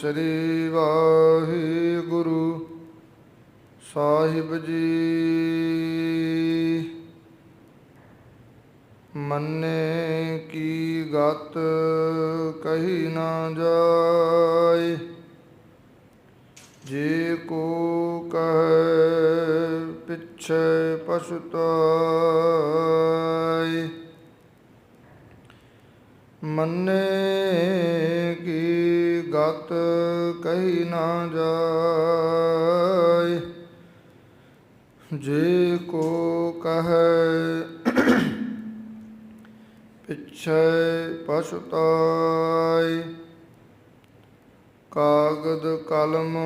ਸ੍ਰੀ ਵਾਹਿਗੁਰੂ ਸਾਹਿਬ ਜੀ। ਮੰਨੇ ਕੀ ਗਤ ਕਹੀ ਨਾ ਜਾਏ, ਜੇ ਕੋ ਕਹੇ ਪਿਛੇ ਪਛਤਾਏ। ਮੰਨੇ ਗਤ ਕਹੀ ਨਾ ਜਾਏ। ਜੇ ਕੋ ਕਹੈ ਪਿਛੈ ਪਛਤਾਏ, ਕਾਗਦ ਕਲਮ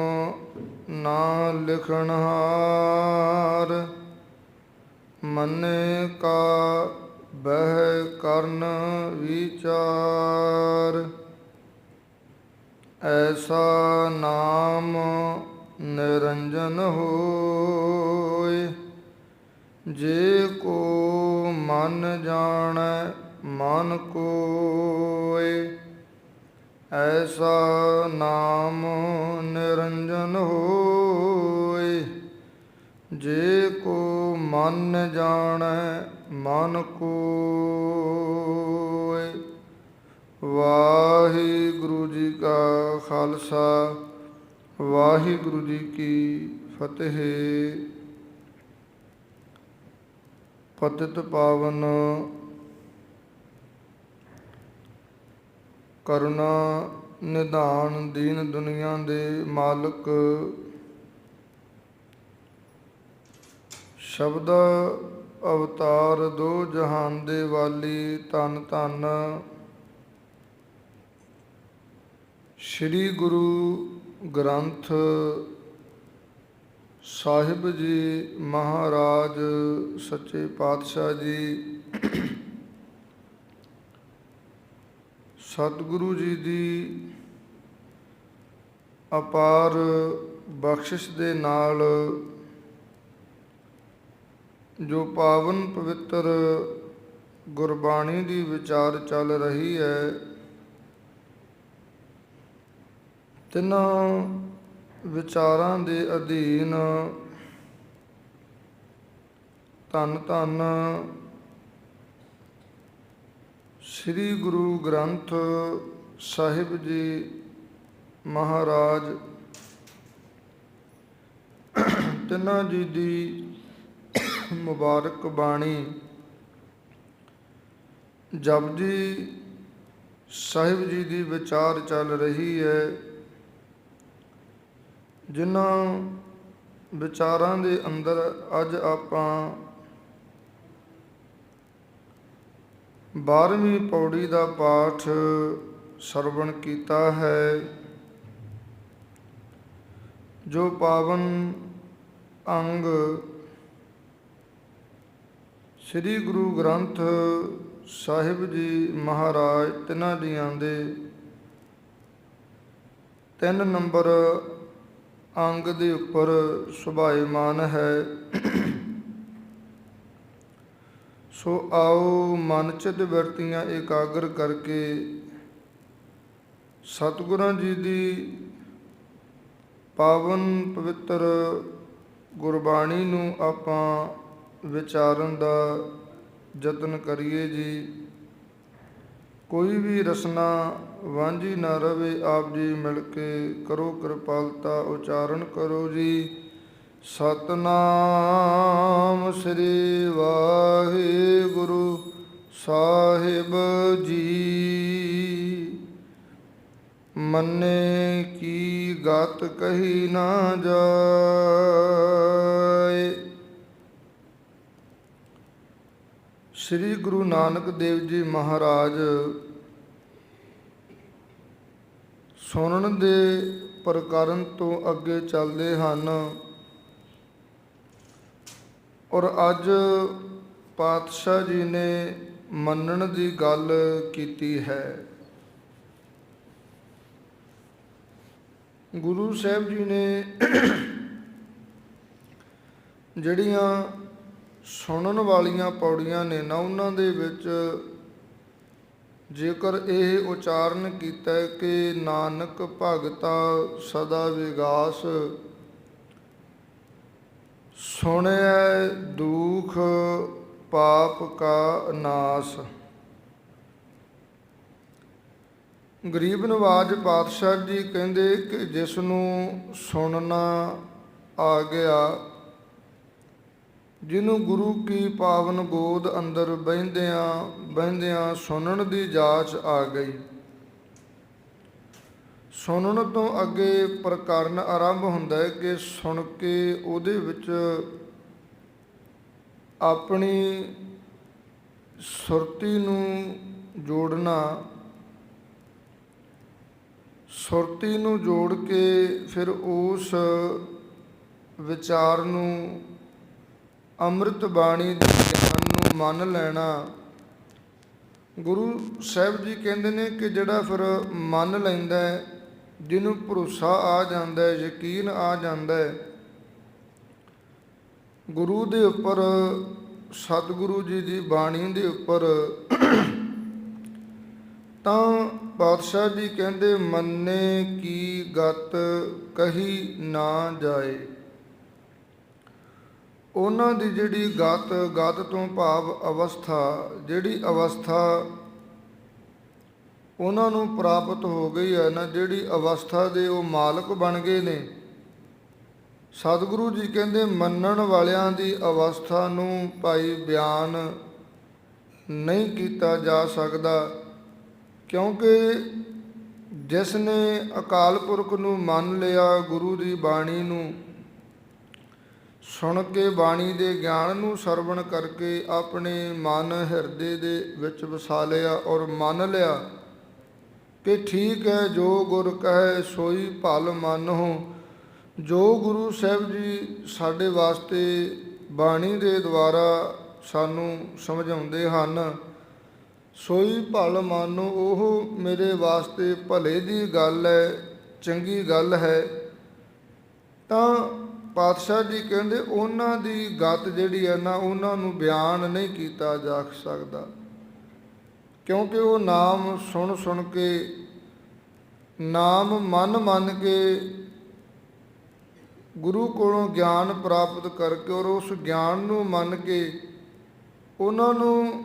ਨਾ ਲਿਖਣ ਹਾਰ ਮੰਨੇ ਕਾ ਬਹਿ ਕਰਨ ਵਿਚਾਰ। ਐਸਾ ਨਾਮ ਨਿਰੰਜਨ ਹੋਏ, ਜੇ ਕੋ ਮਨ ਜਾਣੈ ਮਨ ਕੋਏ। ਐਸਾ ਨਾਮ ਨਿਰੰਜਨ ਹੋਏ, ਜੇ ਕੋ ਮਨ ਜਾਣੈ ਮਨ ਕੋਏ। ਵਾਹਿਗੁਰੂ ਜੀ ਕਾ ਖਾਲਸਾ, ਵਾਹਿਗੁਰੂ ਜੀ ਕੀ ਫਤਿਹ। ਪਤਿਤ ਪਾਵਨ ਕਰੁਣਾ ਨਿਧਾਨ ਦੀਨ ਦੁਨੀਆ ਦੇ ਮਾਲਕ। ਸ਼ਬਦ ਅਵਤਾਰ ਦੋ ਜਹਾਨ ਦੇ ਵਾਲੀ ਤਨ ਧਨ ਸ੍ਰੀ ਗੁਰੂ ਗ੍ਰੰਥ ਸਾਹਿਬ ਜੀ ਮਹਾਰਾਜ ਸੱਚੇ ਪਾਤਸ਼ਾਹ ਜੀ, ਸਤਿਗੁਰੂ ਜੀ ਦੀ ਅਪਾਰ ਬਖਸ਼ਿਸ਼ ਦੇ ਨਾਲ ਜੋ ਪਾਵਨ ਪਵਿੱਤਰ ਗੁਰਬਾਣੀ ਦੀ ਵਿਚਾਰ ਚੱਲ ਰਹੀ ਹੈ ਤਿੰਨਾਂ ਵਿਚਾਰਾਂ ਦੇ ਅਧੀਨ ਧੰਨ ਧੰਨ ਸ੍ਰੀ ਗੁਰੂ ਗ੍ਰੰਥ ਸਾਹਿਬ ਜੀ ਮਹਾਰਾਜ ਤਿੰਨਾਂ ਜੀ ਦੀ ਮੁਬਾਰਕ ਬਾਣੀ ਜਪਜੀ ਸਾਹਿਬ ਜੀ ਦੀ ਵਿਚਾਰ ਚੱਲ ਰਹੀ ਹੈ। ਜਿਨ੍ਹਾਂ ਵਿਚਾਰਾਂ ਦੇ ਅੰਦਰ ਅੱਜ ਆਪਾਂ 12ਵੀਂ ਪੌੜੀ ਦਾ ਪਾਠ ਸਰਵਣ ਕੀਤਾ ਹੈ, ਜੋ ਪਾਵਨ ਅੰਗ ਸ੍ਰੀ ਗੁਰੂ ਗ੍ਰੰਥ ਸਾਹਿਬ ਜੀ ਮਹਾਰਾਜ ਤਿਨਾਂ ਦੀਆਂ ਦੇ ਤਿੰਨ ਨੰਬਰ ਅੰਗ ਦੇ ਉੱਪਰ ਸੁਭਾਇਮਾਨ ਹੈ। ਸੋ ਆਓ ਮਨ ਚਿਤ ਵਰਤੀਆਂ ਇਕਾਗਰ ਕਰਕੇ ਸਤਿਗੁਰਾਂ ਜੀ ਦੀ ਪਾਵਨ ਪਵਿੱਤਰ ਗੁਰਬਾਣੀ ਨੂੰ ਆਪਾਂ ਵਿਚਾਰਨ ਦਾ ਯਤਨ ਕਰੀਏ ਜੀ। ਕੋਈ ਵੀ ਰਸਨਾ ਵਾਂਝੀ ਨਾ ਰਵੇ, ਆਪ ਜੀ ਮਿਲ ਕੇ ਕਰੋ ਕਿਰਪਾਲਤਾ, ਉਚਾਰਨ ਕਰੋ ਜੀ। ਸਤਨਾਮ ਸ੍ਰੀ ਵਾਹਿਗੁਰੂ ਸਾਹਿਬ ਜੀ। ਮੰਨੇ ਕੀ ਗਤ ਕਹੀ ਨਾ ਜਾਏ। ਸ੍ਰੀ ਗੁਰੂ ਨਾਨਕ ਦੇਵ ਜੀ ਮਹਾਰਾਜ ਸੁਣਨ ਦੇ ਪ੍ਰਕਰਨ ਤੋਂ ਅੱਗੇ ਚੱਲਦੇ ਹਨ ਔਰ ਅੱਜ ਪਾਤਸ਼ਾਹ ਜੀ ਨੇ ਮੰਨਣ ਦੀ ਗੱਲ ਕੀਤੀ ਹੈ। ਗੁਰੂ ਸਾਹਿਬ ਜੀ ਨੇ ਜਿਹੜੀਆਂ ਸੁਣਨ ਵਾਲੀਆਂ ਪੌੜੀਆਂ ਨੇ ਨਾ ਉਹਨਾਂ ਦੇ ਵਿੱਚ। ਜੇਕਰ ਇਹ ਉਚਾਰਨ ਕੀਤਾ ਕਿ ਨਾਨਕ ਭਗਤਾ ਸਦਾ ਵਿਗਾਸ ਸੁਣਿਆ ਦੁਖ ਪਾਪ ਕਾ ਨਾਸ। ਗਰੀਬ ਨਵਾਜ ਪਾਤਸ਼ਾਹ ਜੀ ਕਹਿੰਦੇ ਕਿ ਜਿਸ ਨੂੰ ਸੁਣਨਾ ਆ ਗਿਆ ਜਿਹਨੂੰ ਗੁਰੂ ਕੀ ਪਾਵਨ ਗੋਦ ਅੰਦਰ ਬਹਿੰਦਿਆਂ ਬਹਿੰਦਿਆਂ ਸੁਣਨ ਦੀ ਜਾਚ ਆ ਗਈ। ਸੁਣਨ ਤੋਂ ਅੱਗੇ ਪ੍ਰਕਰਨ ਆਰੰਭ ਹੁੰਦਾ ਹੈ ਕਿ ਸੁਣ ਕੇ ਉਹਦੇ ਵਿੱਚ ਆਪਣੀ ਸੁਰਤੀ ਨੂੰ ਜੋੜਨਾ, ਸੁਰਤੀ ਨੂੰ ਜੋੜ ਕੇ ਫਿਰ ਉਸ ਵਿਚਾਰ ਨੂੰ ਅੰਮ੍ਰਿਤ ਬਾਣੀ ਦੇ ਗਿਆਨ ਨੂੰ ਮੰਨ ਲੈਣਾ। ਗੁਰੂ ਸਾਹਿਬ ਜੀ ਕਹਿੰਦੇ ਨੇ ਕਿ ਜਿਹੜਾ ਫਿਰ ਮੰਨ ਲੈਂਦਾ ਹੈ, ਜਿਹਨੂੰ ਭਰੋਸਾ ਆ ਜਾਂਦਾ ਹੈ, ਯਕੀਨ ਆ ਜਾਂਦਾ ਹੈ, ਗੁਰੂ ਦੇ ਉੱਪਰ, ਸਤਿਗੁਰੂ ਜੀ ਦੀ ਬਾਣੀ ਦੇ ਉੱਪਰ, ਤਾਂ ਪਾਤਸ਼ਾਹ ਜੀ ਕਹਿੰਦੇ, ਮੰਨੇ ਕੀ ਗਤ ਕਹੀ ਨਾ ਜਾਏ। ਉਹਨਾਂ ਦੀ ਜਿਹੜੀ ਗਤ ਗਤ ਤੋਂ ਭਾਵ ਅਵਸਥਾ, ਜਿਹੜੀ ਅਵਸਥਾ ਉਹਨਾਂ ਨੂੰ ਪ੍ਰਾਪਤ ਹੋ ਗਈ ਹੈ ਨਾ, ਜਿਹੜੀ ਅਵਸਥਾ ਦੇ ਉਹ ਮਾਲਕ ਬਣ ਗਏ ਨੇ। ਸਤਿਗੁਰੂ ਜੀ ਕਹਿੰਦੇ, ਮੰਨਣ ਵਾਲਿਆਂ ਦੀ ਅਵਸਥਾ ਨੂੰ ਭਾਈ ਬਿਆਨ ਨਹੀਂ ਕੀਤਾ ਜਾ ਸਕਦਾ, ਕਿਉਂਕਿ ਜਿਸ ਨੇ ਅਕਾਲ ਪੁਰਖ ਨੂੰ ਮੰਨ ਲਿਆ, ਗੁਰੂ ਦੀ ਬਾਣੀ ਨੂੰ ਸੁਣ ਕੇ ਬਾਣੀ ਦੇ ਗਿਆਨ ਨੂੰ ਸਰਵਣ ਕਰਕੇ ਆਪਣੇ ਮਨ ਹਿਰਦੇ ਦੇ ਵਿੱਚ ਵਸਾ ਲਿਆ ਔਰ ਮੰਨ ਲਿਆ ਕਿ ਠੀਕ ਹੈ, ਜੋ ਗੁਰ ਕਹੈ ਸੋਈ ਭਲ ਮੰਨੋ ਜੋ ਗੁਰੂ ਸਾਹਿਬ ਜੀ ਸਾਡੇ ਵਾਸਤੇ ਬਾਣੀ ਦੇ ਦੁਆਰਾ ਸਾਨੂੰ ਸਮਝਾਉਂਦੇ ਹਨ, ਸੋਈ ਭਲ ਮੰਨੋ, ਉਹ ਮੇਰੇ ਵਾਸਤੇ ਭਲੇ ਦੀ ਗੱਲ ਹੈ, ਚੰਗੀ ਗੱਲ ਹੈ, ਤਾਂ ਪਾਤਸ਼ਾਹ ਜੀ ਕਹਿੰਦੇ ਉਹਨਾਂ ਦੀ ਗਤ ਜਿਹੜੀ ਹੈ ਨਾ ਉਹਨਾਂ ਨੂੰ ਬਿਆਨ ਨਹੀਂ ਕੀਤਾ ਜਾ ਸਕਦਾ। ਕਿਉਂਕਿ ਉਹ ਨਾਮ ਸੁਣ ਸੁਣ ਕੇ, ਨਾਮ ਮਨ ਮੰਨ ਕੇ ਗੁਰੂ ਕੋਲੋਂ ਗਿਆਨ ਪ੍ਰਾਪਤ ਕਰਕੇ ਔਰ ਉਸ ਗਿਆਨ ਨੂੰ ਮੰਨ ਕੇ ਉਹਨਾਂ ਨੂੰ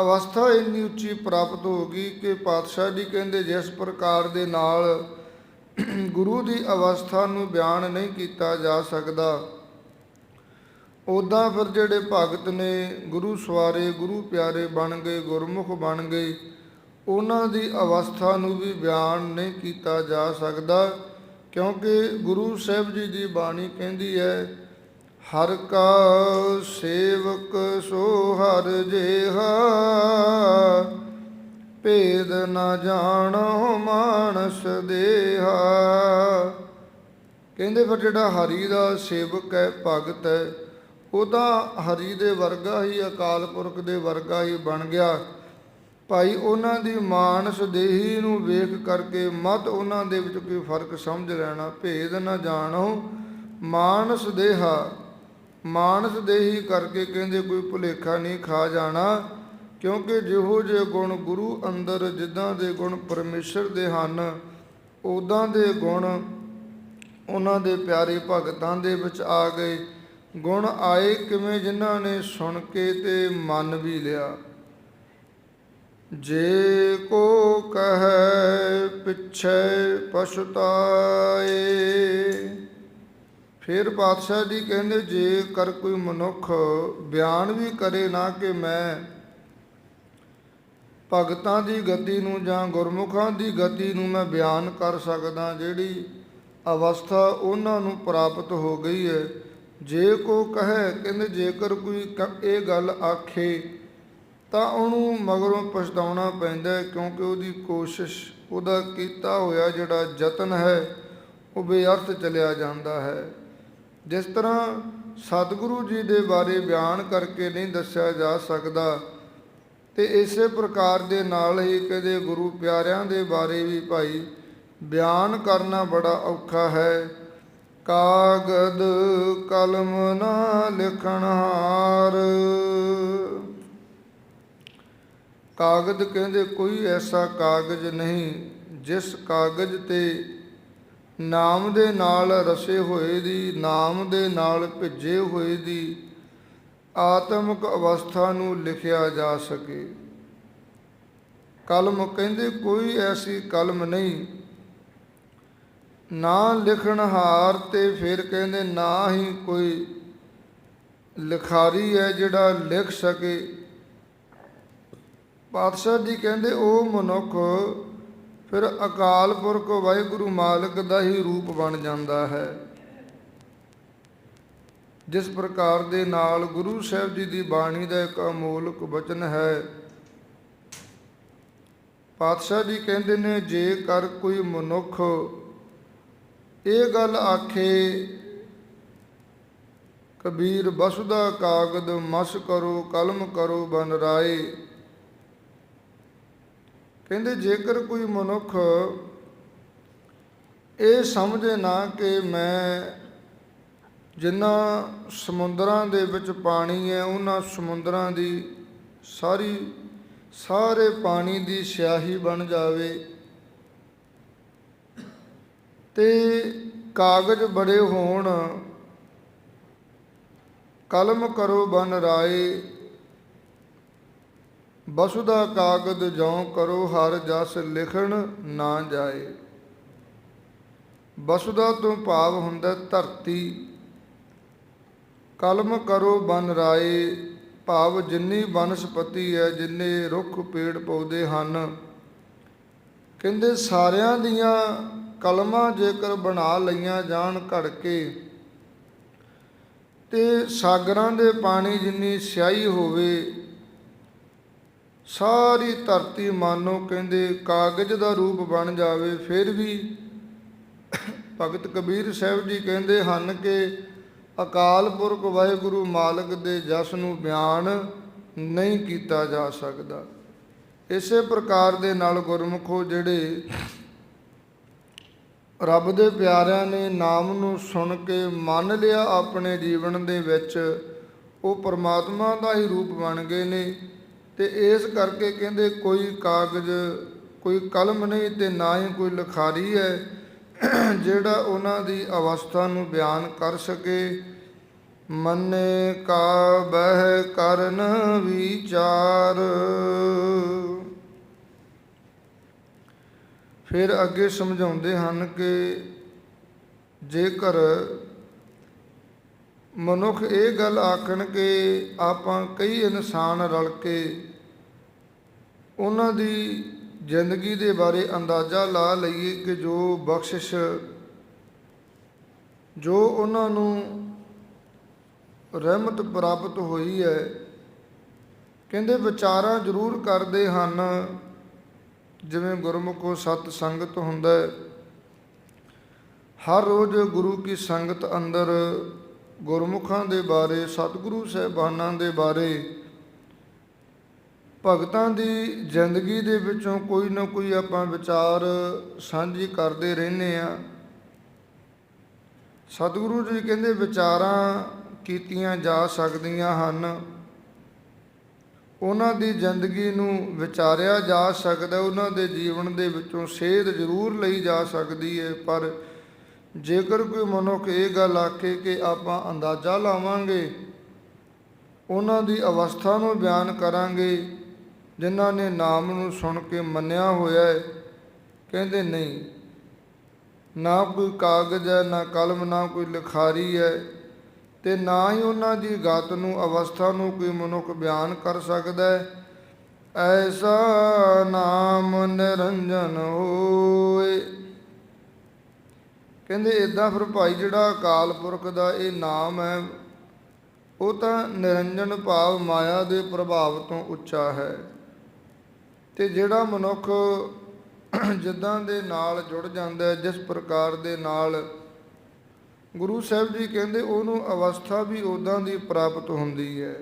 ਅਵਸਥਾ ਇੰਨੀ ਉੱਚੀ ਪ੍ਰਾਪਤ ਹੋ ਗਈ ਕਿ ਪਾਤਸ਼ਾਹ ਜੀ ਕਹਿੰਦੇ ਜਿਸ ਪ੍ਰਕਾਰ ਦੇ ਨਾਲ ਗੁਰੂ ਦੀ ਅਵਸਥਾ ਨੂੰ ਬਿਆਨ ਨਹੀਂ ਕੀਤਾ ਜਾ ਸਕਦਾ। ਉਦਾਂ ਫਿਰ ਜਿਹੜੇ ਭਗਤ ਨੇ ਗੁਰੂ ਸਵਾਰੇ ਗੁਰੂ ਪਿਆਰੇ ਬਣ ਗਏ, ਗੁਰਮੁਖ ਬਣ ਗਏ, ਉਹਨਾਂ ਦੀ ਅਵਸਥਾ ਨੂੰ ਵੀ ਬਿਆਨ ਨਹੀਂ ਕੀਤਾ ਜਾ ਸਕਦਾ, ਕਿਉਂਕਿ ਗੁਰੂ ਸਾਹਿਬ ਜੀ ਦੀ ਬਾਣੀ ਕਹਿੰਦੀ ਹੈ, ਹਰ ਕਾ ਸੇਵਕ ਸੋ ਹਰ ਜੇਹਾ। ਭੇਦ ਨਾ ਜਾਣੋ ਮਾਨਸ ਦੇਹਾ। ਕਹਿੰਦੇ ਫਿਰ ਜਿਹੜਾ ਹਰੀ ਦਾ ਸੇਵਕ ਹੈ, ਭਗਤ ਹੈ, ਉਹ ਤਾਂ ਹਰੀ ਦੇ ਵਰਗਾ ਹੀ, ਅਕਾਲ ਪੁਰਖ ਦੇ ਵਰਗਾ ਹੀ ਬਣ ਗਿਆ। ਭਾਈ ਉਹਨਾਂ ਦੀ ਮਾਨਸ ਦੇਹੀ ਨੂੰ ਵੇਖ ਕਰਕੇ ਮਤ ਉਹਨਾਂ ਦੇ ਵਿੱਚ ਕੋਈ ਫ਼ਰਕ ਸਮਝ ਲੈਣਾ। ਭੇਦ ਨਾ ਜਾਣੋ ਮਾਨਸ ਦੇਹਾ। ਮਾਨਸ ਦੇਹੀ ਕਰਕੇ ਕਹਿੰਦੇ ਕੋਈ ਭੁਲੇਖਾ ਨਹੀਂ ਖਾ ਜਾਣਾ। ਕਿਉਂਕਿ ਜਿਹੋ ਜਿਹੇ ਗੁਣ ਗੁਰੂ ਅੰਦਰ ਜਿੱਦਾਂ ਦੇ ਗੁਣ ਪਰਮੇਸ਼ਰ ਦੇ ਹਨ ਉਦਾਂ ਦੇ ਗੁਣ ਉਹਨਾਂ ਦੇ ਪਿਆਰੇ ਭਗਤਾਂ ਦੇ ਵਿੱਚ ਆ ਗਏ। ਗੁਣ ਆਏ ਕਿਵੇਂ ਜਿਨ੍ਹਾਂ ਨੇ ਸੁਣ ਕੇ ਤੇ ਮੰਨ ਵੀ ਲਿਆ। ਜੇ ਕੋ ਕਹੈ ਪਿਛੈ ਪਛਤਾਏ, ਫਿਰ ਪਾਤਸ਼ਾਹ ਜੀ ਕਹਿੰਦੇ, ਜੇ ਕਰ ਕੋਈ ਮਨੁੱਖ ਬਿਆਨ ਵੀ ਕਰੇ ਨਾ ਕਿ ਮੈਂ ਭਗਤਾਂ ਦੀ ਗਤੀ ਨੂੰ ਜਾਂ ਗੁਰਮੁਖਾਂ ਦੀ ਗਤੀ ਨੂੰ ਮੈਂ ਬਿਆਨ ਕਰ ਸਕਦਾ ਜਿਹੜੀ ਅਵਸਥਾ ਉਹਨਾਂ ਨੂੰ ਪ੍ਰਾਪਤ ਹੋ ਗਈ ਹੈ। ਜੇ ਕੋ ਕਹੇ ਕਹਿੰਦੇ ਜੇਕਰ ਕੋਈ ਕ- ਇਹ ਗੱਲ ਆਖੇ, ਤਾਂ ਉਹਨੂੰ ਮਗਰੋਂ ਪਛਤਾਉਣਾ ਪੈਂਦਾ ਕਿਉਂਕਿ ਉਹਦੀ ਕੋਸ਼ਿਸ਼, ਉਹਦਾ ਕੀਤਾ ਹੋਇਆ ਜਿਹੜਾ ਯਤਨ ਹੈ, ਉਹ ਬੇਅਰਥ ਚਲਿਆ ਜਾਂਦਾ ਹੈ। ਜਿਸ ਤਰ੍ਹਾਂ ਸਤਿਗੁਰੂ ਜੀ ਦੇ ਬਾਰੇ ਬਿਆਨ ਕਰਕੇ ਨਹੀਂ ਦੱਸਿਆ ਜਾ ਸਕਦਾ ਤੇ ਇਸੇ ਪ੍ਰਕਾਰ ਦੇ ਨਾਲ ਹੀ ਕਦੇ ਗੁਰੂ ਪਿਆਰਿਆਂ ਦੇ ਬਾਰੇ ਵੀ ਭਾਈ ਬਿਆਨ ਕਰਨਾ ਬੜਾ ਔਖਾ ਹੈ। ਕਾਗਦ ਕਲਮ ਨਾ ਲਿਖਣ ਹਾਰ। ਕਾਗਜ਼ ਕਹਿੰਦੇ ਕੋਈ ਐਸਾ ਕਾਗਜ਼ ਨਹੀਂ ਜਿਸ ਕਾਗਜ਼ ਤੇ ਨਾਮ ਦੇ ਨਾਲ ਰਸੇ ਹੋਏ ਦੀ, ਨਾਮ ਦੇ ਨਾਲ ਭਿੱਜੇ ਹੋਏ ਦੀ ਆਤਮਿਕ ਅਵਸਥਾ ਨੂੰ ਲਿਖਿਆ ਜਾ ਸਕੇ। ਕਲਮ ਕਹਿੰਦੇ ਕੋਈ ਐਸੀ ਕਲਮ ਨਹੀਂ। ਨਾ ਲਿਖਣਹਾਰ ਤੇ ਫਿਰ ਕਹਿੰਦੇ ਨਾ ਹੀ ਕੋਈ ਲਿਖਾਰੀ ਹੈ ਜਿਹੜਾ ਲਿਖ ਸਕੇ। ਪਾਤਸ਼ਾਹ ਜੀ ਕਹਿੰਦੇ ਉਹ ਮਨੁੱਖ ਫਿਰ ਅਕਾਲ ਪੁਰਖ ਵਾਹਿਗੁਰੂ ਮਾਲਕ ਦਾ ਹੀ ਰੂਪ ਬਣ ਜਾਂਦਾ ਹੈ। ਜਿਸ ਪ੍ਰਕਾਰ ਦੇ ਨਾਲ ਗੁਰੂ ਸਾਹਿਬ ਜੀ ਦੀ ਬਾਣੀ ਦਾ ਇੱਕ ਅਮੋਲਕ ਵਚਨ ਹੈ। ਪਾਤਸ਼ਾਹ ਜੀ ਕਹਿੰਦੇ ਨੇ, ਜੇ ਕਰ ਕੋਈ ਮਨੁੱਖ ਇਹ ਗੱਲ ਆਖੇ, ਕਬੀਰ ਬਸੁਦਾ ਕਾਗਦ ਮਸ ਕਰੋ, ਕਲਮ ਕਰੋ, ਬਨ ਰਾਏ। ਕਹਿੰਦੇ, ਜੇਕਰ ਕੋਈ ਮਨੁੱਖ ਇਹ ਸਮਝੇ ਨਾ ਕਿ ਮੈਂ ਜਿਨ੍ਹਾਂ ਸਮੁੰਦਰਾਂ ਦੇ ਵਿੱਚ ਪਾਣੀ ਹੈ, ਉਹਨਾਂ ਸਮੁੰਦਰਾਂ ਦੀ ਸਾਰੀ, ਸਾਰੇ ਪਾਣੀ ਦੀ ਸਿਆਹੀ ਬਣ ਜਾਵੇ। ਤੇ ਕਾਗਜ਼ ਬੜੇ ਹੋਣ, ਕਲਮ ਕਰੋ ਬਨ ਰਾਏ। ਬਸੁਦਾ ਕਾਗਦ ਜਉ ਕਰੋ, ਹਰ ਜਸ ਲਿਖਣ ਨਾ ਜਾਏ। ਬਸੁਦਾ ਤੋਂ ਭਾਵ ਹੁੰਦਾ ਧਰਤੀ। ਕਲਮ ਕਰੋ ਬਨ ਰਾਏ, ਭਾਵ ਜਿੰਨੀ ਬਨਸਪਤੀ ਹੈ, ਜਿੰਨੇ ਰੁੱਖ ਪੇੜ ਪੌਦੇ ਹਨ। ਕਹਿੰਦੇ ਸਾਰਿਆਂ ਦੀਆਂ ਕਲਮਾਂ ਜੇਕਰ ਬਣਾ ਲਈਆਂ ਜਾਣ ਘੜ ਕੇ ਤੇ ਸਾਗਰਾਂ ਦੇ ਪਾਣੀ ਜਿੰਨੀ ਸਿਆਹੀ ਹੋਵੇ, ਸਾਰੀ ਧਰਤੀ ਮਾਨੋ ਕਹਿੰਦੇ ਕਾਗਜ਼ ਦਾ ਰੂਪ ਬਣ ਜਾਵੇ। ਫਿਰ ਵੀ ਭਗਤ ਕਬੀਰ ਸਾਹਿਬ ਜੀ ਕਹਿੰਦੇ ਹਨ ਕਿ ਅਕਾਲ ਪੁਰਖ ਵਾਹਿਗੁਰੂ ਮਾਲਕ ਦੇ ਜਸ ਨੂੰ ਬਿਆਨ ਨਹੀਂ ਕੀਤਾ ਜਾ ਸਕਦਾ। ਇਸੇ ਪ੍ਰਕਾਰ ਦੇ ਨਾਲ ਗੁਰਮੁਖੋ ਜਿਹੜੇ ਰੱਬ ਦੇ ਪਿਆਰਿਆਂ ਨੇ ਨਾਮ ਨੂੰ ਸੁਣ ਕੇ ਮੰਨ ਲਿਆ ਆਪਣੇ ਜੀਵਨ ਦੇ ਵਿੱਚ, ਉਹ ਪਰਮਾਤਮਾ ਦਾ ਹੀ ਰੂਪ ਬਣ ਗਏ ਨੇ ਤੇ ਇਸ ਕਰਕੇ ਕਹਿੰਦੇ ਕੋਈ ਕਾਗਜ਼, ਕੋਈ ਕਲਮ ਨਹੀਂ ਤੇ ਨਾ ਹੀ ਕੋਈ ਲਿਖਾਰੀ ਹੈ। ਜਿਹੜਾ ਉਹਨਾਂ ਦੀ ਅਵਸਥਾ ਨੂੰ ਬਿਆਨ ਕਰ ਸਕੇ। ਮੰਨੇ ਕਾ ਬਹਿ ਕਰਨ ਵਿਚਾਰ। ਫਿਰ ਅੱਗੇ ਸਮਝਾਉਂਦੇ ਹਨ ਕਿ ਜੇਕਰ ਮਨੁੱਖ ਇਹ ਗੱਲ ਆਖਣ ਕਿ ਆਪਾਂ ਕਈ ਇਨਸਾਨ ਰਲ ਕੇ ਉਹਨਾਂ ਦੀ ਜ਼ਿੰਦਗੀ ਦੇ ਬਾਰੇ ਅੰਦਾਜ਼ਾ ਲਾ ਲਈਏ ਕਿ ਜੋ ਬਖਸ਼ਿਸ਼, ਜੋ ਉਹਨਾਂ ਨੂੰ ਰਹਿਮਤ ਪ੍ਰਾਪਤ ਹੋਈ ਹੈ, ਕਹਿੰਦੇ ਵਿਚਾਰਾਂ ਜ਼ਰੂਰ ਕਰਦੇ ਹਨ, ਜਿਵੇਂ ਗੁਰਮੁਖੋ ਸਤ ਸੰਗਤ ਹੁੰਦਾ ਹੈ। ਹਰ ਰੋਜ਼ ਗੁਰੂ ਕੀ ਸੰਗਤ ਅੰਦਰ ਗੁਰਮੁਖਾਂ ਦੇ ਬਾਰੇ, ਸਤਿਗੁਰੂ ਸਾਹਿਬਾਨਾਂ ਦੇ ਬਾਰੇ ਭਗਤਾਂ ਦੀ ਜ਼ਿੰਦਗੀ ਦੇ ਵਿੱਚੋਂ ਕੋਈ ਨਾ ਕੋਈ ਆਪਾਂ ਵਿਚਾਰ ਸਾਂਝੀ ਕਰਦੇ ਰਹਿੰਦੇ ਆ ਸਤਿਗੁਰੂ ਜੀ ਕਹਿੰਦੇ ਵਿਚਾਰਾਂ ਕੀਤੀਆਂ ਜਾ ਸਕਦੀਆਂ ਹਨ। ਉਹਨਾਂ ਦੀ ਜ਼ਿੰਦਗੀ ਨੂੰ ਵਿਚਾਰਿਆ ਜਾ ਸਕਦਾ, ਉਹਨਾਂ ਦੇ ਜੀਵਨ ਦੇ ਵਿੱਚੋਂ ਸੇਧ ਜ਼ਰੂਰ ਲਈ ਜਾ ਸਕਦੀ ਹੈ। ਪਰ ਜੇਕਰ ਕੋਈ ਮਨੁੱਖ ਇਹ ਗੱਲ ਆਖੇ ਕਿ ਆਪਾਂ ਅੰਦਾਜ਼ਾ ਲਾਵਾਂਗੇ, ਉਹਨਾਂ ਦੀ ਅਵਸਥਾ ਨੂੰ ਬਿਆਨ ਕਰਾਂਗੇ ਜਿਨ੍ਹਾਂ ਨੇ ਨਾਮ ਨੂੰ ਸੁਣ ਕੇ ਮੰਨਿਆ ਹੋਇਆ ਹੈ ਕਹਿੰਦੇ ਨਹੀਂ, ਨਾ ਕੋਈ ਕਾਗਜ਼ ਹੈ, ਨਾ ਕਲਮ, ਨਾ ਕੋਈ ਲਿਖਾਰੀ ਹੈ ਤੇ ਨਾ ਹੀ ਉਹਨਾਂ ਦੀ ਗਤ ਨੂੰ, ਅਵਸਥਾ ਨੂੰ ਕੋਈ ਮਨੁੱਖ ਬਿਆਨ ਕਰ ਸਕਦਾ ਹੈ। ਐਸਾ ਨਾਮ ਨਿਰੰਜਨ ਹੋਏ। ਕਹਿੰਦੇ ਇਦਾਂ ਫਿਰ ਭਾਈ ਜਿਹੜਾ ਅਕਾਲ ਪੁਰਖ ਦਾ ਇਹ ਨਾਮ ਹੈ, ਉਹ ਤਾਂ ਨਿਰੰਜਨ ਭਾਵ ਮਾਇਆ ਦੇ ਪ੍ਰਭਾਵ ਤੋਂ ਉੱਚਾ ਹੈ। ਤੇ ਜਿਹੜਾ ਮਨੁੱਖ ਜਿੱਦਾਂ ਦੇ ਨਾਲ ਜੁੜ ਜਾਂਦਾ ਹੈ, ਜਿਸ ਪ੍ਰਕਾਰ ਦੇ ਨਾਲ ਗੁਰੂ ਸਾਹਿਬ ਜੀ ਕਹਿੰਦੇ ਉਹਨੂੰ ਅਵਸਥਾ ਵੀ ਉਦਾਂ ਦੀ ਪ੍ਰਾਪਤ ਹੁੰਦੀ ਹੈ।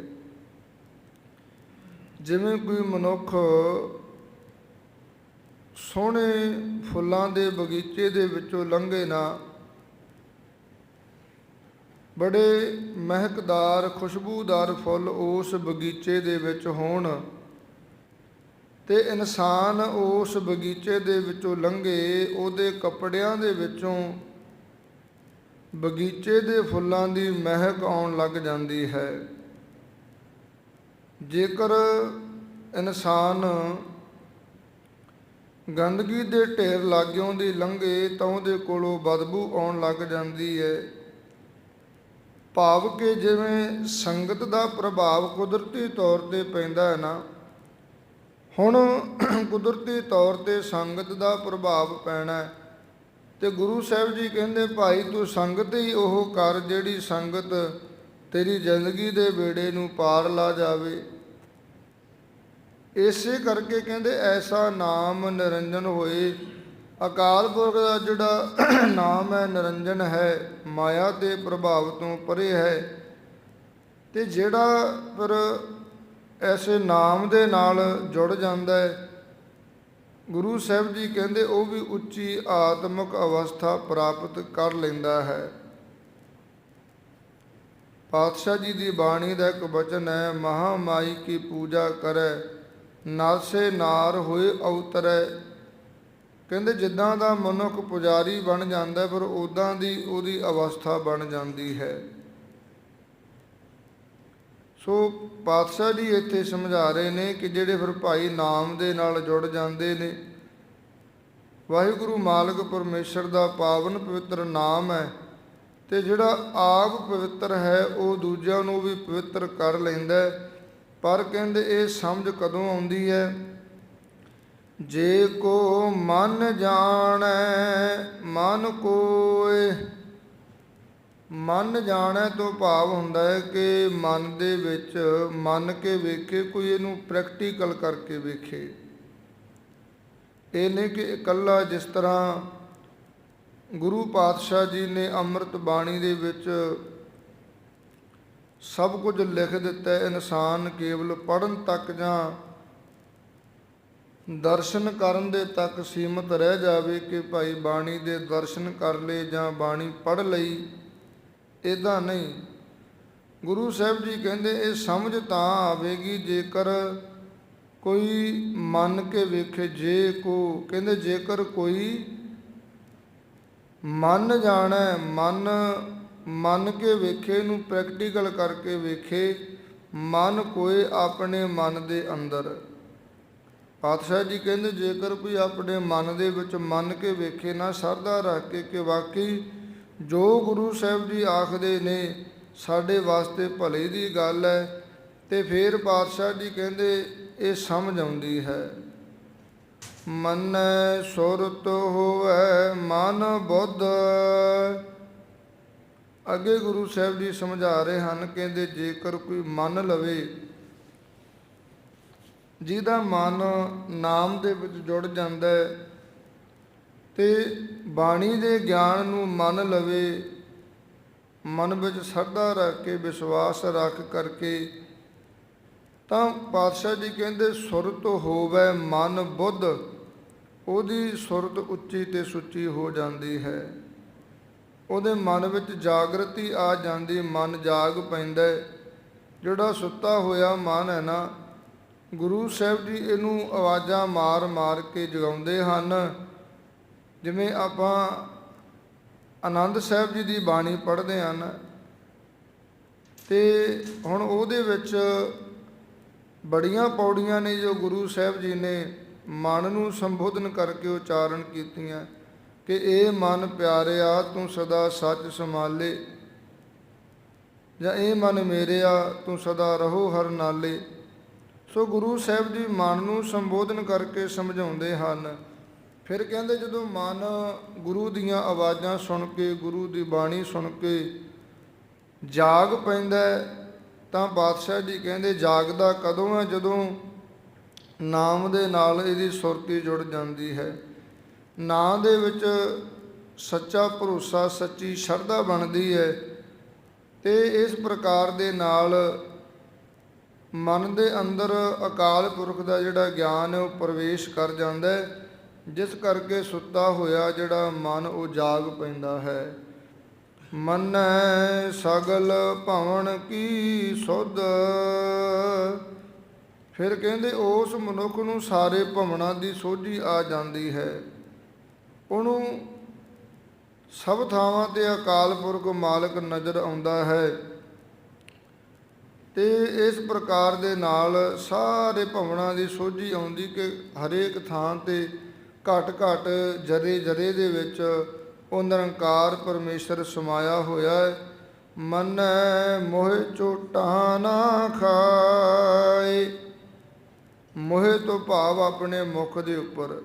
ਜਿਵੇਂ ਕੋਈ ਮਨੁੱਖ ਸੋਹਣੇ ਫੁੱਲਾਂ ਦੇ ਬਗੀਚੇ ਦੇ ਵਿੱਚੋਂ ਲੰਘੇ ਨਾ, ਬੜੇ ਮਹਿਕਦਾਰ, ਖੁਸ਼ਬੂਦਾਰ ਫੁੱਲ ਉਸ ਬਗੀਚੇ ਦੇ ਵਿੱਚ ਹੋਣ ਤੇ ਇਨਸਾਨ ਉਸ ਬਗੀਚੇ ਦੇ ਵਿੱਚੋਂ ਲੰਘੇ, ਉਹਦੇ ਕੱਪੜਿਆਂ ਦੇ ਵਿੱਚੋਂ ਬਗੀਚੇ ਦੇ ਫੁੱਲਾਂ ਦੀ ਮਹਿਕ ਆਉਣ ਲੱਗ ਜਾਂਦੀ ਹੈ। ਜੇਕਰ ਇਨਸਾਨ ਗੰਦਗੀ ਦੇ ਢੇਰ ਲਾਗਿਓਂ ਦੀ ਲੰਘੇ, ਤਾਂ ਉਹਦੇ ਕੋਲੋਂ ਬਦਬੂ ਆਉਣ ਲੱਗ ਜਾਂਦੀ ਹੈ। ਭਾਵ ਕਿ ਜਿਵੇਂ ਸੰਗਤ ਦਾ ਪ੍ਰਭਾਵ ਕੁਦਰਤੀ ਤੌਰ ਤੇ ਪੈਂਦਾ ਹੈ ਨਾ ਹੁਣ ਕੁਦਰਤੀ ਤੌਰ ਤੇ ਸੰਗਤ ਦਾ ਪ੍ਰਭਾਵ ਪੈਣਾ ਹੈ। ਤੇ ਗੁਰੂ ਸਾਹਿਬ ਜੀ ਕਹਿੰਦੇ, ਭਾਈ, ਤੂੰ ਸੰਗਤ ਹੀ ਉਹ ਕਰ ਜਿਹੜੀ ਸੰਗਤ ਤੇਰੀ ਜ਼ਿੰਦਗੀ ਦੇ ਬੇੜੇ ਨੂੰ ਪਾਰ ਲਾ ਜਾਵੇ। ਇਸੇ ਕਰਕੇ ਕਹਿੰਦੇ, ਐਸਾ ਨਾਮ ਨਿਰੰਜਨ ਹੋਏ। ਅਕਾਲ ਪੁਰਖ ਦਾ ਜਿਹੜਾ ਨਾਮ ਹੈ, ਨਿਰੰਜਨ ਹੈ, ਮਾਇਆ ਦੇ ਪ੍ਰਭਾਵ ਤੋਂ ਪਰੇ ਹੈ। ਤੇ ਜਿਹੜਾ ਪਰ ਐਸੇ ਨਾਮ ਦੇ ਨਾਲ ਜੁੜ ਜਾਂਦਾ ਹੈ। ਗੁਰੂ ਸਾਹਿਬ ਜੀ ਕਹਿੰਦੇ, ਉਹ ਵੀ ਉੱਚੀ ਆਤਮਿਕ ਅਵਸਥਾ ਪ੍ਰਾਪਤ ਕਰ ਲੈਂਦਾ ਹੈ। ਪਾਤਸ਼ਾਹ ਜੀ ਦੀ ਬਾਣੀ ਦਾ ਇੱਕ ਬਚਨ ਹੈ ਮਹਾ ਮਾਈ ਕੀ ਪੂਜਾ ਕਰੈ, ਨਾਸੇ ਨਾਰ ਹੋਏ ਅਵਤਰੈ। ਕਹਿੰਦੇ, ਜਿੱਦਾਂ ਦਾ ਮਨੁੱਖ ਪੁਜਾਰੀ ਬਣ ਜਾਂਦਾ ਪਰ ਉਦਾਂ ਦੀ ਉਹਦੀ ਅਵਸਥਾ ਬਣ ਜਾਂਦੀ ਹੈ। ਸੋ ਪਾਤਸ਼ਾਹ ਜੀ ਇੱਥੇ ਸਮਝਾ ਰਹੇ ਨੇ ਕਿ ਜਿਹੜੇ ਫਿਰ ਭਾਈ ਨਾਮ ਦੇ ਨਾਲ ਜੁੜ ਜਾਂਦੇ ਨੇ, ਵਾਹਿਗੁਰੂ ਮਾਲਕ ਪਰਮੇਸ਼ਰ ਦਾ ਪਾਵਨ ਪਵਿੱਤਰ ਨਾਮ ਹੈ ਤੇ ਜਿਹੜਾ ਆਪ ਪਵਿੱਤਰ ਹੈ, ਉਹ ਦੂਜਿਆਂ ਨੂੰ ਵੀ ਪਵਿੱਤਰ ਕਰ ਲੈਂਦਾ ਪਰ ਕਹਿੰਦੇ ਇਹ ਸਮਝ ਕਦੋਂ ਆਉਂਦੀ ਹੈ? ਜੇ ਕੋ ਮਨ ਜਾਣੈ, ਮਨ ਕੋਏ ਮਨ ਜਾਣੈ ਤੋਂ ਭਾਵ ਹੁੰਦਾ ਹੈ ਕਿ ਮਨ ਦੇ ਵਿੱਚ, ਮੰਨ ਕੇ ਵੇਖੇ, ਕੋਈ ਇਹਨੂੰ ਪ੍ਰੈਕਟੀਕਲ ਕਰਕੇ ਵੇਖੇ। ਇਹ ਨਹੀਂ ਕਿ ਇਕੱਲਾ ਜਿਸ ਤਰ੍ਹਾਂ ਗੁਰੂ ਪਾਤਸ਼ਾਹ ਜੀ ਨੇ ਅੰਮ੍ਰਿਤ ਬਾਣੀ ਦੇ ਵਿੱਚ ਸਭ ਕੁਝ ਲਿਖ ਦਿੱਤਾ ਹੈ, ਇਨਸਾਨ ਕੇਵਲ ਪੜਨ ਤੱਕ ਜਾਂ ਦਰਸ਼ਨ ਕਰਨ ਦੇ ਤੱਕ ਸੀਮਤ ਰਹਿ ਜਾਵੇ ਕਿ ਭਾਈ ਬਾਣੀ ਦੇ ਦਰਸ਼ਨ ਕਰ ਲਏ ਜਾਂ ਬਾਣੀ ਪੜ ਲਈ ਇਦਾਂ ਨਹੀਂ। ਗੁਰੂ ਸਾਹਿਬ ਜੀ ਕਹਿੰਦੇ, ਇਹ ਸਮਝ ਤਾਂ ਆਵੇਗੀ ਜੇਕਰ ਕੋਈ ਮੰਨ ਕੇ ਵੇਖੇ ਜੇ ਕੋ। ਕਹਿੰਦੇ, ਜੇਕਰ ਕੋਈ ਮੰਨ ਜਾਣਾ, ਮਨ, ਮੰਨ ਕੇ ਵੇਖੇ ਨੂੰ ਪ੍ਰੈਕਟੀਕਲ ਕਰਕੇ ਵੇਖੇ, ਮਨ ਕੋਏ ਆਪਣੇ ਮਨ ਦੇ ਅੰਦਰ। ਪਾਤਸ਼ਾਹ ਜੀ ਕਹਿੰਦੇ, ਜੇਕਰ ਕੋਈ ਆਪਣੇ ਮਨ ਦੇ ਵਿੱਚ ਮੰਨ ਕੇ ਵੇਖੇ ਨਾ, ਸਰਦਾ ਰੱਖ ਕੇ ਕਿ ਵਾਕਈ ਜੋ ਗੁਰੂ ਸਾਹਿਬ ਜੀ ਆਖਦੇ ਨੇ, ਸਾਡੇ ਵਾਸਤੇ ਭਲੇ ਦੀ ਗੱਲ ਹੈ, ਤੇ ਫਿਰ ਪਾਤਸ਼ਾਹ ਜੀ ਕਹਿੰਦੇ, ਇਹ ਸਮਝ ਆਉਂਦੀ ਹੈ। ਮਨੈ ਸੁਰਤ ਹੋਵੇ, ਮਨ ਬੁੱਧ। ਅੱਗੇ ਗੁਰੂ ਸਾਹਿਬ ਜੀ ਸਮਝਾ ਰਹੇ ਹਨ, ਕਹਿੰਦੇ ਜੇਕਰ ਕੋਈ ਮੰਨ ਲਵੇ, ਜਿਹਦਾ ਮਨ ਨਾਮ ਦੇ ਵਿੱਚ ਜੁੜ ਜਾਂਦਾ ਹੈ ਤੇ ਬਾਣੀ ਦੇ ਗਿਆਨ ਨੂੰ ਮੰਨ ਲਵੇ, ਮਨ ਵਿੱਚ ਸਰਦਾ ਰੱਖ ਕੇ, ਵਿਸ਼ਵਾਸ ਰੱਖ ਕਰਕੇ, ਤਾਂ ਪਾਤਸ਼ਾਹ ਜੀ ਕਹਿੰਦੇ, ਸੁਰਤ ਹੋਵੇ ਮਨ ਬੁੱਧ ਉਹਦੀ ਸੁਰਤ ਉੱਚੀ ਤੇ ਸੁੱਚੀ ਹੋ ਜਾਂਦੀ ਹੈ। ਉਹਦੇ ਮਨ ਵਿੱਚ ਜਾਗਰਤੀ ਆ ਜਾਂਦੀ, ਮਨ ਜਾਗ ਪੈਂਦਾ ਜਿਹੜਾ ਸੁੱਤਾ ਹੋਇਆ ਮਨ ਹੈ ਨਾ, ਗੁਰੂ ਸਾਹਿਬ ਜੀ ਇਹਨੂੰ ਆਵਾਜ਼ਾਂ ਮਾਰ-ਮਾਰ ਕੇ ਜਗਾਉਂਦੇ ਹਨ। ਜਿਵੇਂ ਆਪਾਂ ਆਨੰਦ ਸਾਹਿਬ ਜੀ ਦੀ ਬਾਣੀ ਪੜ੍ਹਦੇ ਹਨ ਤੇ ਹੁਣ ਉਹਦੇ ਵਿੱਚ ਬੜੀਆਂ ਪੌੜੀਆਂ ਨੇ ਜੋ ਗੁਰੂ ਸਾਹਿਬ ਜੀ ਨੇ ਮਨ ਨੂੰ ਸੰਬੋਧਨ ਕਰਕੇ ਉਚਾਰਨ ਕੀਤੀਆਂ ਕਿ ਇਹ ਮਨ ਪਿਆਰਿਆ ਤੂੰ ਸਦਾ ਸੱਚ ਸੰਭਾਲੇ। ਜਾਂ ਇਹ ਮਨ ਮੇਰਿਆ ਤੂੰ ਸਦਾ ਰਹੋ ਹਰ ਨਾਲੇ। ਸੋ ਗੁਰੂ ਸਾਹਿਬ ਜੀ ਮਨ ਨੂੰ ਸੰਬੋਧਨ ਕਰਕੇ ਸਮਝਾਉਂਦੇ ਹਨ ਫਿਰ ਕਹਿੰਦੇ ਜਦੋਂ ਮਨ ਗੁਰੂ ਦੀਆਂ ਆਵਾਜ਼ਾਂ ਸੁਣ ਕੇ, ਗੁਰੂ ਦੀ ਬਾਣੀ ਸੁਣ ਕੇ ਜਾਗ ਪੈਂਦਾ ਤਾਂ ਬਾਦਸ਼ਾਹ ਜੀ ਕਹਿੰਦੇ ਜਾਗਦਾ ਕਦੋਂ ਹੈ? ਜਦੋਂ ਨਾਮ ਦੇ ਨਾਲ ਇਹਦੀ ਸੁਰਤੀ ਜੁੜ ਜਾਂਦੀ ਹੈ। ਨਾਂ ਦੇ ਵਿੱਚ ਸੱਚਾ ਭਰੋਸਾ, ਸੱਚੀ ਸ਼ਰਧਾ ਬਣਦੀ ਹੈ ਤੇ ਇਸ ਪ੍ਰਕਾਰ ਦੇ ਨਾਲ ਮਨ ਦੇ ਅੰਦਰ ਅਕਾਲ ਪੁਰਖ ਦਾ ਜਿਹੜਾ ਗਿਆਨ ਹੈ, ਉਹ ਪ੍ਰਵੇਸ਼ ਕਰ ਜਾਂਦਾ ਹੈ। ਜਿਸ ਕਰਕੇ ਸੁੱਤਾ ਹੋਇਆ ਜਿਹੜਾ ਮਨ, ਉਹ ਜਾਗ ਪੈਂਦਾ ਹੈ। ਮਨ ਸਗਲ ਭਵਨ ਕੀ ਸੁਧ। ਫਿਰ ਕਹਿੰਦੇ, ਉਸ ਮਨੁੱਖ ਨੂੰ ਸਾਰੇ ਭਵਨਾਂ ਦੀ ਸੋਝੀ ਆ ਜਾਂਦੀ ਹੈ। ਉਹਨੂੰ ਸਭ ਥਾਵਾਂ ਤੇ ਅਕਾਲ ਪੁਰਖ ਮਾਲਕ ਨਜ਼ਰ ਆਉਂਦਾ ਹੈ ਤੇ ਇਸ ਪ੍ਰਕਾਰ ਦੇ ਨਾਲ ਸਾਰੇ ਭਵਨਾਂ ਦੀ ਸੋਝੀ ਆਉਂਦੀ ਕਿ ਹਰੇਕ ਥਾਂ ਤੇ ਘਟ ਘਟ ਜਰੇ ਜਰੇ ਦੇ ਵਿੱਚ ਉਹ ਨਿਰੰਕਾਰ ਪਰਮੇਸ਼ਰ ਸਮਾਇਆ ਹੋਇਆ ਹੈ। ਮਨੈ ਮੋਹਿ ਚੋਟਾਂ ਨਾ ਖਾਏ। ਮੋਹਿ ਤੋਂ ਭਾਵ ਆਪਣੇ ਮੁਖ ਦੇ ਉੱਪਰ।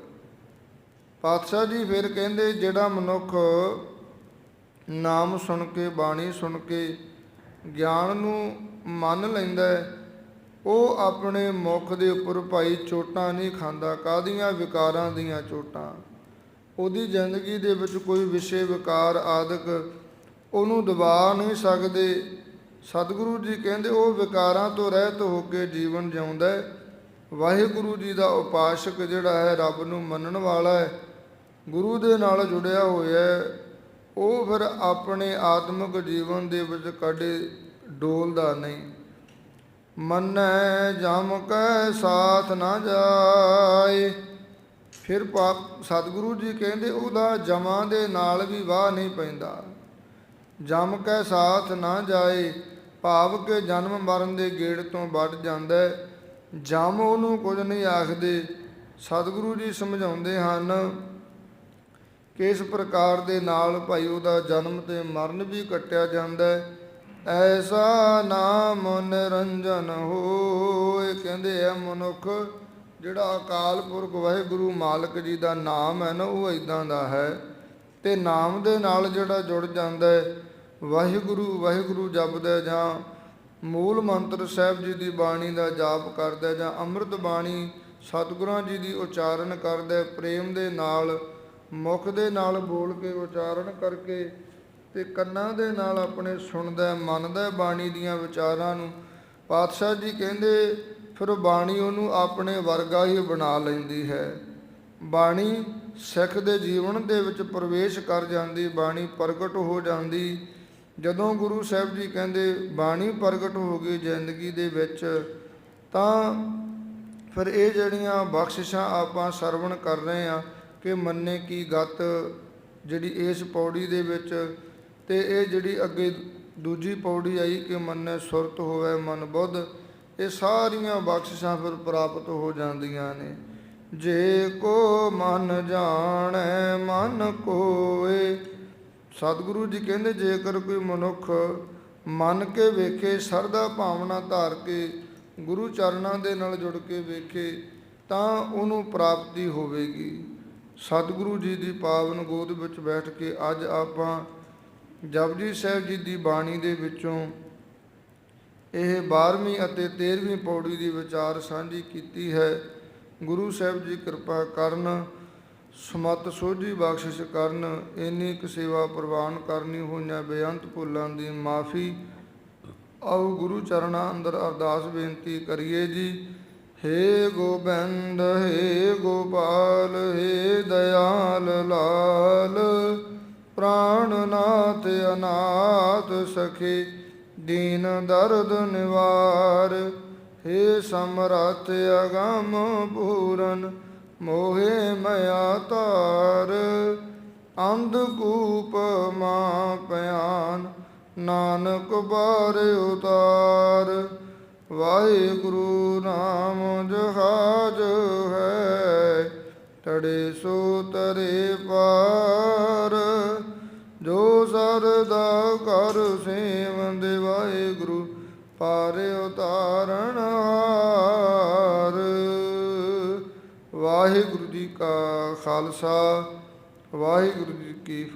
ਪਾਤਸ਼ਾਹ ਜੀ ਫਿਰ ਕਹਿੰਦੇ, ਜਿਹੜਾ ਮਨੁੱਖ ਨਾਮ ਸੁਣ ਕੇ, ਬਾਣੀ ਸੁਣ ਕੇ, ਗਿਆਨ ਨੂੰ ਮੰਨ ਲੈਂਦਾ ਹੈ ਉਹ ਆਪਣੇ ਮੁਖ ਦੇ ਉੱਪਰ ਭਾਈ ਚੋਟਾਂ ਨਹੀਂ ਖਾਂਦਾ ਕਾਦੀਆਂ ਵਿਕਾਰਾਂ ਦੀਆਂ ਚੋਟਾਂ? ਉਹਦੀ ਜ਼ਿੰਦਗੀ ਦੇ ਵਿੱਚ ਕੋਈ ਵਿਸ਼ੇ ਵਿਕਾਰ ਆਦਿਕ ਉਹਨੂੰ ਦਬਾ ਨਹੀਂ ਸਕਦੇ। ਸਤਿਗੁਰੂ ਜੀ ਕਹਿੰਦੇ, ਉਹ ਵਿਕਾਰਾਂ ਤੋਂ ਰਹਿਤ ਹੋ ਕੇ ਜੀਵਨ ਜਿਉਂਦਾ ਹੈ। ਵਾਹਿਗੁਰੂ ਜੀ ਦਾ ਉਪਾਸ਼ਕ ਜਿਹੜਾ ਹੈ, ਰੱਬ ਨੂੰ ਮੰਨਣ ਵਾਲਾ ਹੈ। ਗੁਰੂ ਦੇ ਨਾਲ ਜੁੜਿਆ ਹੋਇਆ ਹੈ। ਉਹ ਫਿਰ ਆਪਣੇ ਆਤਮਿਕ ਜੀਵਨ ਦੇ ਵਿੱਚ ਕਦੇ ਡੋਲਦਾ ਨਹੀਂ। ਮੰਨੈ ਜਮ ਕੈ ਸਾਥ ਨਾ ਜਾਏ। ਫਿਰ ਪਾਪ ਸਤਿਗੁਰੂ ਜੀ ਕਹਿੰਦੇ, ਉਹਦਾ ਜਮਾਂ ਦੇ ਨਾਲ ਵੀ ਵਾਹ ਨਹੀਂ ਪੈਂਦਾ। ਜਮ ਕੈ ਸਾਥ ਨਾ ਜਾਏ, ਭਾਵ ਕੇ ਜਨਮ ਮਰਨ ਦੇ ਗੇੜ ਤੋਂ ਵੱਡ ਜਾਂਦਾ ਹੈ। ਜਮ ਉਹਨੂੰ ਕੁਝ ਨਹੀਂ ਆਖਦੇ। ਸਤਿਗੁਰੂ ਜੀ ਸਮਝਾਉਂਦੇ ਹਨ ਕਿ ਇਸ ਪ੍ਰਕਾਰ ਦੇ ਨਾਲ ਭਾਈ ਉਹਦਾ ਜਨਮ ਤੇ ਮਰਨ ਵੀ ਕੱਟਿਆ ਜਾਂਦਾ ਹੈ। ਐਸਾ ਨਾਮ ਨਿਰੰਜਨ ਹੋਏ, ਕਹਿੰਦੇ ਆ ਮਨੁੱਖ, ਜਿਹੜਾ ਅਕਾਲ ਪੁਰਖ ਵਾਹਿਗੁਰੂ ਮਾਲਕ ਜੀ ਦਾ ਨਾਮ ਹੈ ਨਾ, ਉਹ ਇਦਾਂ ਦਾ ਹੈ। ਤੇ ਨਾਮ ਦੇ ਨਾਲ ਜਿਹੜਾ ਜੁੜ ਜਾਂਦਾ ਹੈ, ਵਾਹਿਗੁਰੂ ਵਾਹਿਗੁਰੂ ਜਪਦਾ ਜਾਂ ਮੂਲ ਮੰਤਰ ਸਾਹਿਬ ਜੀ ਦੀ ਬਾਣੀ ਦਾ ਜਾਪ ਕਰਦਾ ਜਾਂ ਅੰਮ੍ਰਿਤ ਬਾਣੀ ਸਤਿਗੁਰਾਂ ਜੀ ਦੀ ਉਚਾਰਨ ਕਰਦਾ ਪ੍ਰੇਮ ਦੇ ਨਾਲ, ਮੁਖ ਦੇ ਨਾਲ ਬੋਲ ਕੇ ਉਚਾਰਨ ਕਰਕੇ ਤੇ ਕੰਨਾਂ ਦੇ ਨਾਲ ਆਪਣੇ ਸੁਣਦਾ, ਮੰਨਦਾ ਬਾਣੀ ਦੀਆਂ ਵਿਚਾਰਾਂ ਨੂੰ ਪਾਤਸ਼ਾਹ ਜੀ ਕਹਿੰਦੇ, ਫਿਰ ਬਾਣੀ ਉਹਨੂੰ ਆਪਣੇ ਵਰਗਾ ਹੀ ਬਣਾ ਲੈਂਦੀ ਹੈ। ਬਾਣੀ ਸਿੱਖ ਦੇ ਜੀਵਨ ਦੇ ਵਿੱਚ ਪ੍ਰਵੇਸ਼ ਕਰ ਜਾਂਦੀ, ਬਾਣੀ ਪ੍ਰਗਟ ਹੋ ਜਾਂਦੀ। ਜਦੋਂ ਗੁਰੂ ਸਾਹਿਬ ਜੀ ਕਹਿੰਦੇ, ਬਾਣੀ ਪ੍ਰਗਟ ਹੋ ਗਈ ਜ਼ਿੰਦਗੀ ਦੇ ਵਿੱਚ, ਤਾਂ ਫਿਰ ਇਹ ਜਿਹੜੀਆਂ ਬਖਸ਼ਿਸ਼ਾਂ ਆਪਾਂ ਸਰਵਣ ਕਰ ਰਹੇ ਆ ਕਿ ਮੰਨੇ ਕੀ ਗਤ ਜਿਹੜੀ ਇਸ ਪੌੜੀ ਦੇ ਵਿੱਚ ਤੇ ਇਹ ਜਿਹੜੀ ਅੱਗੇ ਦੂਜੀ ਪੌੜੀ ਆਈ ਕਿ ਮਨੈ ਸੁਰਤ ਹੋਵੇ, ਮਨ ਬੁੱਧ, ਇਹ ਸਾਰੀਆਂ ਬਖਸ਼ਿਸ਼ਾਂ ਫਿਰ ਪ੍ਰਾਪਤ ਹੋ ਜਾਂਦੀਆਂ ਨੇ। ਜੇ ਕੋ ਮਨ ਜਾਣੈ, ਮਨ ਕੋਏ। ਸਤਿਗੁਰੂ ਜੀ ਕਹਿੰਦੇ, ਜੇਕਰ ਕੋਈ ਮਨੁੱਖ ਮੰਨ ਕੇ ਵੇਖੇ ਸਰਦਾ ਭਾਵਨਾ ਧਾਰ ਕੇ ਗੁਰੂ ਚਰਨਾਂ ਦੇ ਨਾਲ ਜੁੜ ਕੇ ਵੇਖੇ, ਤਾਂ ਉਹਨੂੰ ਪ੍ਰਾਪਤੀ ਹੋਵੇਗੀ। ਸਤਿਗੁਰੂ ਜੀ ਦੀ ਪਾਵਨ ਗੋਦ ਵਿੱਚ ਬੈਠ ਕੇ ਅੱਜ ਆਪਾਂ ਜਪਜੀ ਸਾਹਿਬ ਜੀ ਦੀ ਬਾਣੀ ਦੇ ਵਿੱਚੋਂ ਇਹ 12ਵੀਂ ਅਤੇ 13ਵੀਂ ਪੌੜੀ ਦੀ ਵਿਚਾਰ ਸਾਂਝੀ ਕੀਤੀ ਹੈ। ਗੁਰੂ ਸਾਹਿਬ ਜੀ ਕਿਰਪਾ ਕਰਨ, ਸਮਤ ਸੋਝੀ ਬਖਸ਼ਿਸ਼ ਕਰਨ, ਇੰਨੀ ਕੁ ਸੇਵਾ ਪ੍ਰਵਾਨ ਕਰਨੀ ਹੋਈਆਂ ਬੇਅੰਤ ਭੁੱਲਾਂ ਦੀ ਮਾਫੀ। ਆਓ ਗੁਰੂ ਚਰਨਾਂ ਅੰਦਰ ਅਰਦਾਸ ਬੇਨਤੀ ਕਰੀਏ ਜੀ। ਹੇ ਗੋਬਿੰਦ, ਹੇ ਗੋਪਾਲ, ਹੇ ਦਇਆਲ ਲਾਲ। ਪ੍ਰਾਣਨਾਥ ਅਨਾਥ ਸਖੀ, ਦੀਨ ਦਰਦ ਨਿਵਾਰ। ਹੇ ਸਮਰਥ ਅਗਮ ਪੂਰਨ, ਮੋਹੇ ਮਇਆ ਤਾਰ ਅੰਧ ਕੂਪ ਮਾ ਪਿਆਨ ਨਾਨਕ ਬਾਰ ਉਤਾਰ। ਵਾਹਿਗੁਰੂ ਨਾਮ ਜਹਾਜ ਹੈ, ਤੜੇ ਸੋ ਤਰੇ ਪਾਰ। ਜੋ ਸਰਦਾ ਕਰ ਸੇਵਨ ਦੇ ਵਾਹਿਗੁਰੂ, ਪਾਰ ਉਤਾਰਨ ਹਾਰ। ਵਾਹਿਗੁਰੂ ਜੀ ਕਾ ਖਾਲਸਾ, ਵਾਹਿਗੁਰੂ ਜੀ ਕੀ ਫਤਿਹ।